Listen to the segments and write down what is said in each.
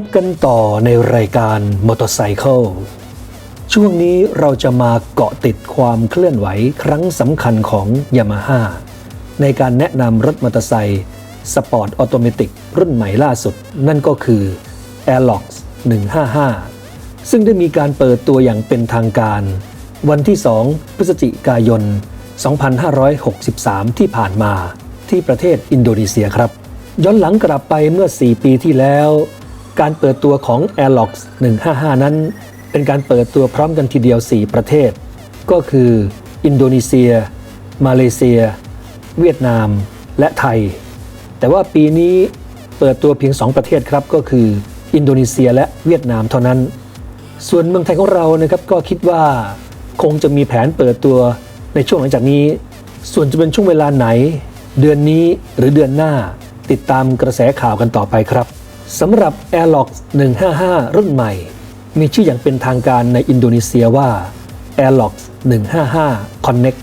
พบกันต่อในรายการมอเตอร์ไซค์ช่วงนี้เราจะมาเกาะติดความเคลื่อนไหวครั้งสำคัญของยามาฮ่าในการแนะนำรถมอเตอร์ไซค์สปอร์ตออโตเมติกรุ่นใหม่ล่าสุด นั่นก็คือ Airlox 155 ซึ่งได้มีการเปิดตัวอย่างเป็นทางการ วันที่ 2 พฤศจิกายน 2563 ที่ผ่านมาที่ประเทศอินโดนีเซียครับ ย้อนหลังกลับไปเมื่อ 4 ปีที่แล้ว การเปิดตัวของ Airlox 155 นั้น เป็นการเปิดตัวพร้อมกันทีเดียว 4 ประเทศ ก็คือ อินโดนีเซีย มาเลเซีย เวียดนาม และไทย แต่ว่าปีนี้เปิดตัวเพียง 2 ประเทศครับก็คือ อินโดนีเซียและเวียดนามเท่านั้น ส่วนเมืองไทยของเรานะครับก็คิดว่าคงจะมีแผนเปิดตัวในช่วงหลังจากนี้ ส่วนจะเป็นช่วงเวลาไหน เดือนนี้หรือเดือนหน้าติดตามกระแสข่าวกันต่อไปครับ สำหรับ Airlox 155 รุ่นใหม่ มีชื่ออย่างเป็นทางการในอินโดนีเซียว่า Airlox 155 Connect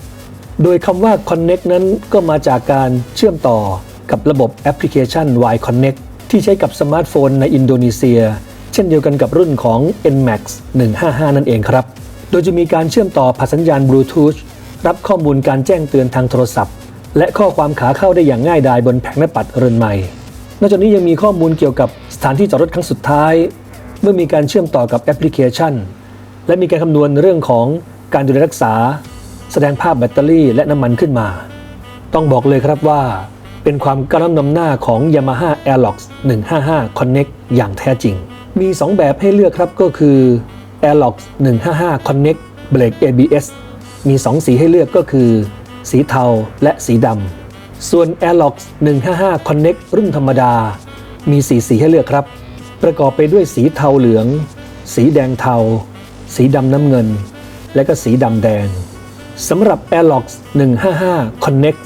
โดยคำว่า Connect นั้นก็มาจากการเชื่อมต่อกับระบบแอปพลิเคชัน Y Connect ที่ใช้กับสมาร์ทโฟนในอินโดนีเซีย เช่นเดียวกันกับรุ่นของ NMAX 155 นั่นเองครับ โดยจะมีการเชื่อมต่อผ่านสัญญาณบลูทูธรับข้อมูลการแจ้งเตือนทางโทรศัพท์ และข้อความขาเข้าได้อย่างง่ายดายบนแผงหน้าปัดเรือนใหม่ นอกจากนี้ยังมีข้อมูลเกี่ยวกับสถานที่จอดรถครั้งสุดท้าย เมื่อมีการเชื่อมต่อกับแอปพลิเคชัน และมีการคำนวณเรื่องของการดูแลรักษา แสดงภาพแบตเตอรี่และน้ำมันขึ้นมา ต้องบอกเลยครับว่า เป็นความก้าวล้ำนำหน้าของ Yamaha Airlox 155 Connect อย่างแท้จริง มี 2 แบบให้เลือกครับก็คือ Airlox 155 Connect Brake ABS มี 2 สีให้เลือกก็คือ สีเทาและสีดำ ส่วน Airlox 155 Connect รุ่นธรรมดา มี4สีให้เลือกครับ ประกอบไปด้วยสีเทาเหลือง สีแดงเทา สีดำน้ำเงิน และก็สีดำแดงสำหรับ Airlox 155 Connect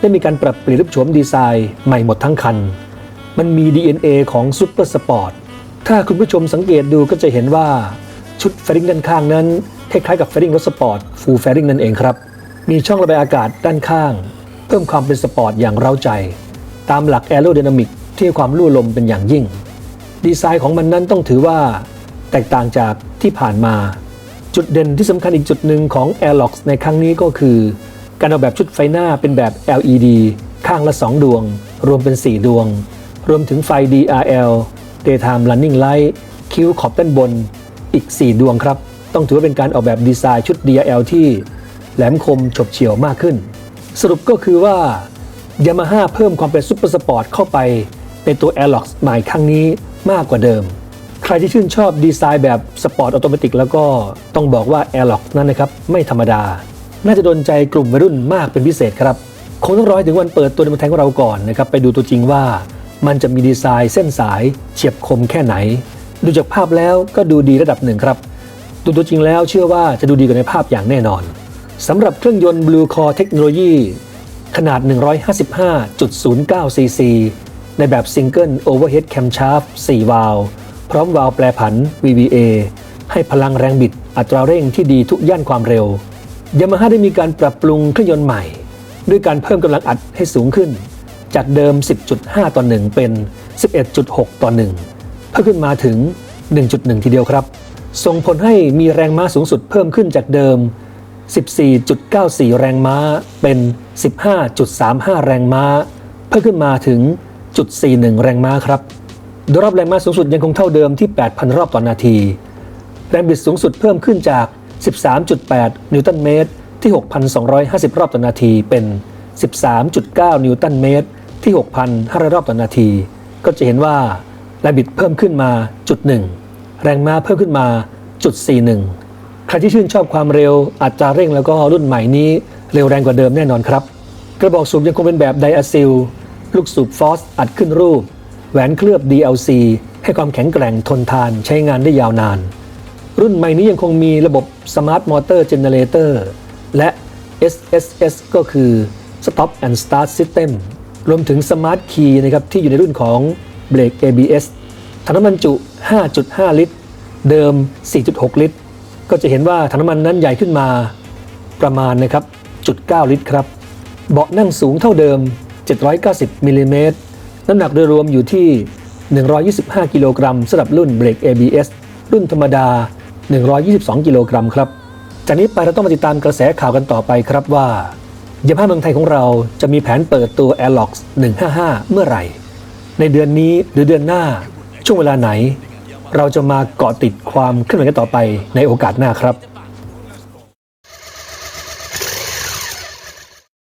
ได้มีการปรับเปลี่ยนรูปโฉมดีไซน์ใหม่หมดทั้งคัน มันมี DNA ของ Super Sport ถ้าคุณผู้ชมสังเกตดูก็จะเห็นว่าชุดแฟริงด้านข้างนั้นคล้ายๆกับแฟริงรถสปอร์ตฟูลแฟริงนั่นเองครับ มีช่องระบายอากาศด้านข้าง เพิ่มความเป็นสปอร์ตอย่างเร้าใจ ตามหลักแอโร d y นามิกที่ความลู่ลมเป็นอย่างยิ่ง ดีไซน์ของมันนั้นต้องถือว่าแตกต่างจากที่ผ่านมา จุดเด่นที่สำคัญอีกจุดหนึ่งของ Airlox ในครั้งนี้ก็คือ การออกแบบชุดไฟหน้าเป็นแบบ LED ข้างละ 2 ดวง รวมเป็น 4 ดวง รวมถึงไฟ DRL Daytime Running Light คิ้วขอบด้านบนอีก 4 ดวงครับ ต้องถือว่าเป็นการออกแบบดีไซน์ชุด DRL ที่แหลมคมฉบเฉี่ยวมากขึ้น สรุปก็คือว่า Yamaha เพิ่มความเป็นซุปเปอร์สปอร์ตเข้าไปในตัว Airlox ใหม่ครั้งนี้มากกว่าเดิม ใครที่ชื่นชอบดีไซน์แบบสปอร์ตออโตเมติกแล้วก็ต้องบอกว่า Airlox นั้นนะครับไม่ธรรมดา น่าจะโดนใจกลุ่มวัยรุ่นมากเป็นพิเศษครับคงต้องรอให้ถึงวันเปิดตัวในเมืองไทยของเราก่อนนะครับไปดูตัวจริงว่ามันจะมีดีไซน์เส้นสายเฉียบคมแค่ไหน ดูจากภาพแล้วก็ดูดีระดับหนึ่งครับดูตัวจริงแล้วเชื่อว่าจะดูดีกว่าในภาพอย่างแน่นอน สำหรับเครื่องยนต์ Blue Core Technology ขนาด 155.09 ซีซี ในแบบ Single Overhead Camshaft 4 วาล์วพร้อมวาล์วแปรผัน VVA ให้พลังแรงบิดอัตราเร่งที่ดีทุกย่านความเร็วยามาฮ่าได้มีการปรับปรุงเครื่องยนต์ใหม่ ด้วยการเพิ่มกำลังอัดให้สูงขึ้น จากเดิม 10.5 ต่อ 1 เป็น 11.6 ต่อ 1 เพิ่มขึ้นมาถึง 1.1 ทีเดียวครับ ส่งผลให้มีแรงม้าสูงสุดเพิ่มขึ้นจากเดิม 14.94 แรงม้าเป็น 15.35 แรงม้า เพิ่มขึ้นมาถึง0.41 แรงม้าครับ โดยรอบแรงม้าสูงสุดยังคงเท่าเดิมที่ 8,000 รอบต่อนนาที แรงบิดสูงสุดเพิ่มขึ้นจาก 13.8 นิวตันเมตรที่ 6,250 รอบต่อนาทีเป็น 13.9 นิวตันเมตรที่ 6,500 รอบต่อนาที ก็จะเห็นว่าแรงบิดเพิ่มขึ้นมาจุดหนึ่งแรงม้าเพิ่มขึ้นมาจุด41 ใครที่ชื่นชอบความเร็วอัตราเร่งแล้วก็รุ่นใหม่นี้เร็วแรงกว่าเดิมแน่นอนครับ กระบอกสูบยังคงเป็นแบบไดอะซิลลูกสูบฟอสอัดขึ้นรูป แหวนเคลือบ DLC ให้ความแข็งแกร่งทนทานใช้งานได้ยาวนาน รุ่นใหม่นี้ยังคงมีระบบ Smart Motor Generator และ SSS ก็คือ Stop and Start System รวมถึง Smart Key นะครับที่อยู่ในรุ่นของ Brake ABS ถังน้ำมันจุ 5.5 ลิตร เดิม 4.6 ลิตร ก็จะเห็นว่าถังน้ำมันนั้นใหญ่ขึ้นมาประมาณนะครับจุด9ลิตรครับ เบาะนั่งสูงเท่าเดิม 790มิลลิเมตรน้ำหนักโดยรวมอยู่ที่ 125 กิโลกรัมสำหรับรุ่นเบรก ABS รุ่นธรรมดา 122 กิโลกรัมครับ จากนี้ไปเราต้องมาติดตามกระแสข่าวกันต่อไปครับว่ายามาเมืองไทยของเราจะมีแผนเปิดตัว Airlox 155 เมื่อไหร่ ในเดือนนี้หรือเดือนหน้าช่วงเวลาไหน เราจะมาเกาะติดความเคลื่อนไหวกันต่อไปในโอกาสหน้าครับ